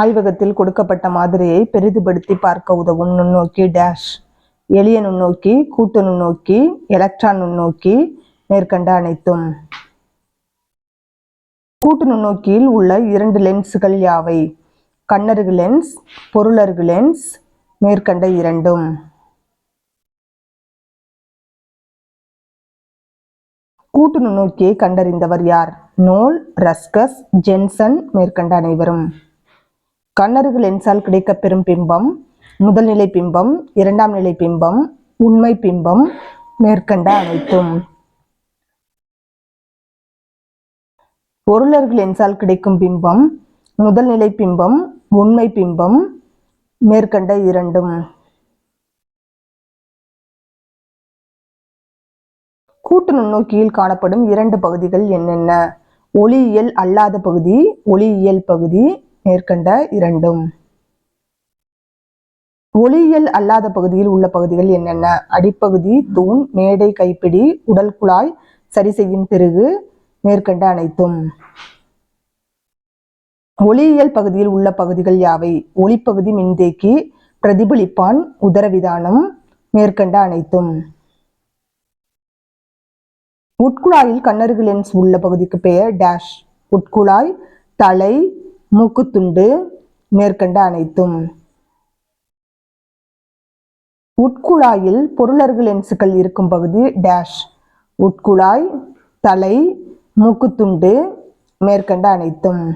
ஆய்வகத்தில் கொடுக்கப்பட்ட மாதிரியை பெரிதுபடுத்தி பார்க்க உதவும் நுண்ணோக்கி டேஷ் எளிய நுண்ணோக்கி கூட்டு நுண்ணோக்கி எலக்ட்ரான் நுண்ணோக்கி மேற்கண்ட அனைத்தும். கூட்டு நுண்ணோக்கியில் உள்ள இரண்டு லென்ஸ்கள் யாவை? கண்ணருகு லென்ஸ் பொருளருகு லென்ஸ் மேற்கண்ட இரண்டும். கூட்டு நுண்ணோக்கியை கண்டறிந்தவர் யார்? நோல் ரஸ்கஸ் ஜென்சன் மேற்கண்ட அனைவரும். கண்ணருகு லென்ஸால் கிடைக்கப்பெறும் பிம்பம் முதல்நிலை பிம்பம் இரண்டாம் நிலை பிம்பம் உண்மை பிம்பம் மேற்கண்ட அனைத்தும். பொருளர்கள் லென்ஸால் கிடைக்கும் பிம்பம் முதல்நிலை பிம்பம் உண்மை பிம்பம் மேற்கண்ட இரண்டும். கூட்டு நுண்ணோக்கியில் காணப்படும் இரண்டு பகுதிகள் என்னென்ன? ஒளியியல் அல்லாத பகுதி ஒளியியல் பகுதி மேற்கண்ட இரண்டும். ஒளியியல் அல்லாத பகுதியில் உள்ள பகுதிகள் என்னென்ன? அடிப்பகுதி தூண் மேடை கைப்பிடி உடல் குழாய் சரி செய்யும் திருகு மேற்கண்ட அனைத்தும். ஒளியியல் பகுதியில் உள்ள பகுதிகள் யாவை? ஒளிப்பகுதி மின்தேக்கி பிரதிபலிப்பான் உதரவிதானம் மேற்கண்ட அனைத்தும். உட்குழாயில் கண்ணருகு லென்ஸ் உள்ள பகுதிக்கு பெயர் டேஷ் உட்குழாய் தலை மூக்குத்துண்டு மேற்கண்ட அனைத்தும். உட்குழாயில் பொருளருகு லென்ஸுகள் இருக்கும் பகுதி டேஷ். உட்குழாய் தலை மூக்குத்துண்டு மேற்கண்ட அனைத்தும்.